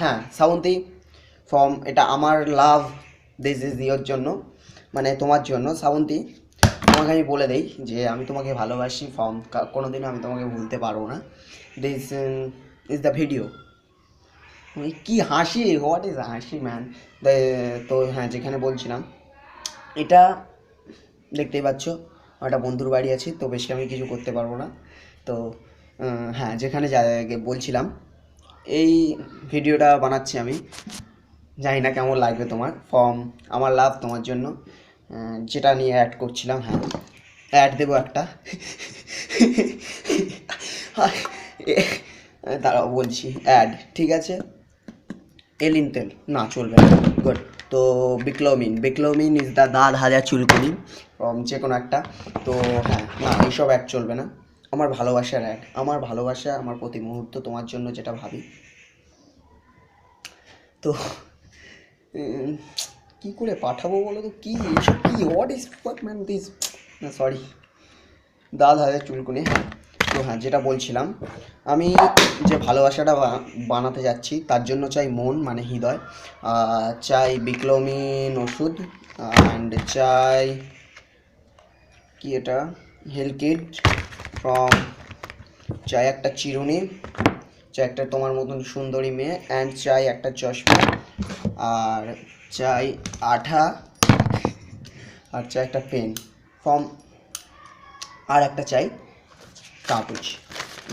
হ্যাঁ শ্রাবন্তী ফর্ম এটা আমার লাভ দিস ইজ ইয়োর জন্য মানে তোমার জন্য। শ্রাবন্তী তোমাকে আমি বলে দেই যে আমি তোমাকে ভালোবাসি ফর্ম কোনো দিনও আমি তোমাকে ভুলতে পারব না। দিস ইজ দ্য ভিডিও কি হাসি হোয়াট ইজ হাসি ম্যান তো হ্যাঁ যেখানে বলছিলাম, এটা দেখতেই পাচ্ছ, একটা বন্ধুর বাড়ি আছে, তো বেশি আমি কিছু করতে পারব না। তো হ্যাঁ যেখানে বলছিলাম এই ভিডিওটা বানাচ্ছি আমি। জানি না কেমন লাগবে তোমার ফর্ম আমার লাভ তোমার জন্য। যেটা নিয়ে অ্যাড করছিলাম হ্যাঁ। অ্যাড দেবো একটা। দাঁড়াও, বলছি অ্যাড ঠিক আছে? এলিন তেল, না, চলবে গুড তো বিক্লোমিন বিক্লোমিন ইজ দ্য দাঁত হাজার চুলকুনি ফ্রম যে কোনো একটা। তো হ্যাঁ না, এইসব অ্যাড চলবে না। আমার ভালোবাসার এক, আমার ভালোবাসা, আমার প্রতি মুহূর্ত তোমার জন্য যেটা ভাবি। তো কি করে পাঠাবো বলো তো কি, এসব কি? হোয়াট ইজ ম্যান দিস না সরি দাঁত হাজার চুলকুনি। হ্যাঁ তো হ্যাঁ যেটা বলছিলাম, আমি যে ভালোবাসাটা বানাতে যাচ্ছি, তার জন্য চাই মন মানে হৃদয়। চাই বিক্লোমিন ওষুধ অ্যান্ড চাই, কি এটা? হেলকিড ফ্রম চাই একটা চিরুনি, চাই একটা তোমার মতন সুন্দরী মেয়ে অ্যান্ড চাই একটা চশমা, আর চাই আঠা, আর চাই একটা পেন ফর্ম আর একটা চাই কাগজ,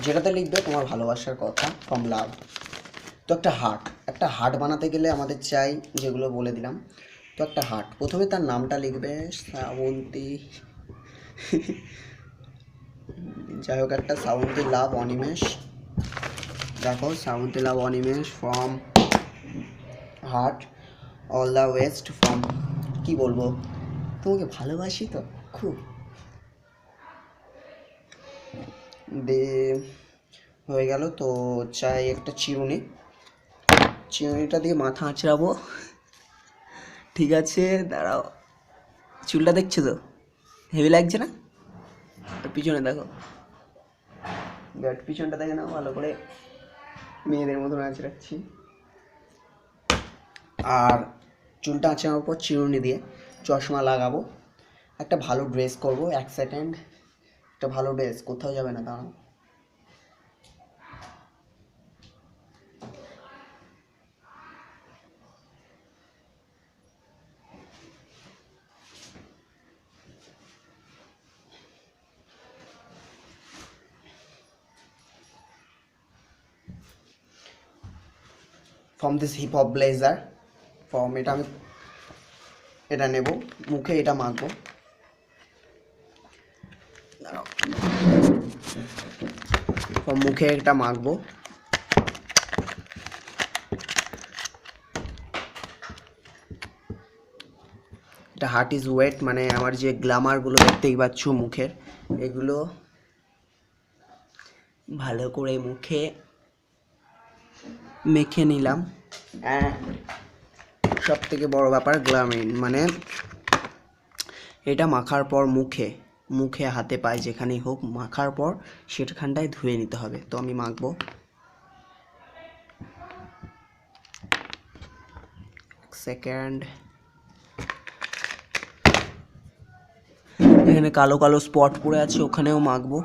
যেটাতে লিখবে তোমার ভালোবাসার কথা ফ্রম লাভ তো একটা হার্ট একটা হার্ট বানাতে গেলে আমাদের চাই যেগুলো বলে দিলাম, তো একটা হার্ট প্রথমে তার নামটা লিখবে শ্রাবন্তী। যাই হোক, একটা শ্রাবন্তী লাভ অনিমেষ। দেখো Shrabanti love Animesh from heart all the west from কি বলব? তোমাকে ভালোবাসি তো, খুব। দে, হয়ে গেল, তো চাই একটা চিরুনি। চিরুনিটা দিয়ে মাথা আঁচড়াবো। ঠিক আছে, দাঁড়াও। চুলটা দেখছ তো? হেভি লাগছে না? পিছনে দেখো। ব্যাট পিছনটা দেখে না ভালো করে মেয়েদের মতো মতন রাখছি। আর চুলটা আঁচড়ানোর পর চিরুনি দিয়ে, চশমা লাগাবো। একটা ভালো ড্রেস করব, এক সেকেন্ড একটা ভালো ড্রেস কোথাও যাবে না দাঁড়াও। From this hip hop blazer from এটা আমি, এটা নেব, মুখে এটা মাখবো। মুখে এটা মাখবো এটা হার্ট ইজ ওয়েট মানে আমার যে গ্লামারগুলো দেখতেই পাচ্ছ মুখের, এগুলো ভালো করে মুখে মেখে নিলাম। সব থেকে বড় ব্যাপার গ্লামিন মানে এটা মাখার পর মুখে মুখে হাতে পায়ে যেখানেই হোক মাখার পর সেখানটায় ধুয়ে নিতে হবে। তো আমি মাখবো। সেকেন্ড। এখানে কালো কালো স্পট পড়ে আছে, ওখানেও মাখবো।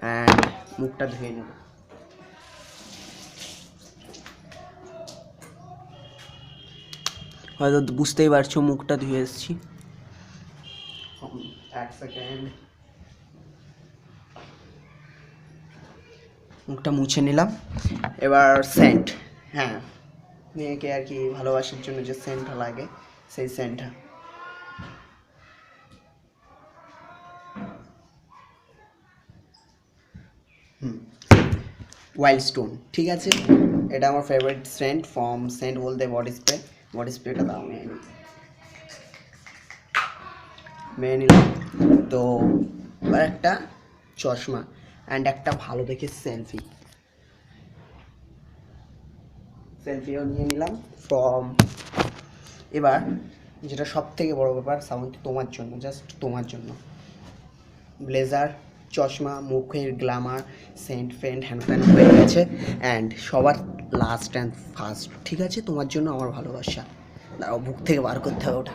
অ্যান্ড মুখটা ধুয়ে নেব। হয়তো বুঝতেই পারছ মুখটা ধুয়ে এসেছি। এক সেকেন্ড মুখটা মুছে নিলাম। এবার সেন্ট হ্যাঁ। মেয়েকে আর কি ভালোবাসার জন্য যে সেন্টটা লাগে সেই সেন্টটা হুম। ওয়াইল্ড স্টোন ঠিক আছে? এটা আমার ফেভারিট সেন্ট ফর্ম সেন্ট বলতে বডি স্প্রে বডি স্প্রেটা দাও। মেয়ে নিলাম তো এবার একটা চশমা অ্যান্ড একটা ভালো দেখে সেলফি সেলফিও নিয়ে নিলাম ফ্রম এবার যেটা সব থেকে বড় ব্যাপার সাউন্ড তোমার জন্য জাস্ট তোমার জন্য। ব্লেজার চশমা, মুখের গ্ল্যামার সেন্ট ফেন্ট হ্যান্ড প্যান্ট হয়ে গেছে। অ্যান্ড সবার লাস্ট অ্যান্ড ফার্স্ট ঠিক আছে? তোমার জন্য আমার ভালোবাসা। দাঁড়াও, বুক থেকে বার করতে হবে ওটা।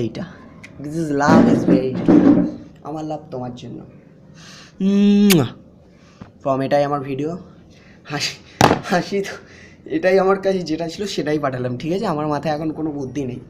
এইটা। This is love is very আমার লাভ তোমার জন্য। ফ্রম এটাই আমার ভিডিও হাসি হাসি তো এটাই আমার কাছে যেটা ছিল, সেটাই পাঠালাম, ঠিক আছে? আমার মাথায় এখন কোনো বুদ্ধি নেই।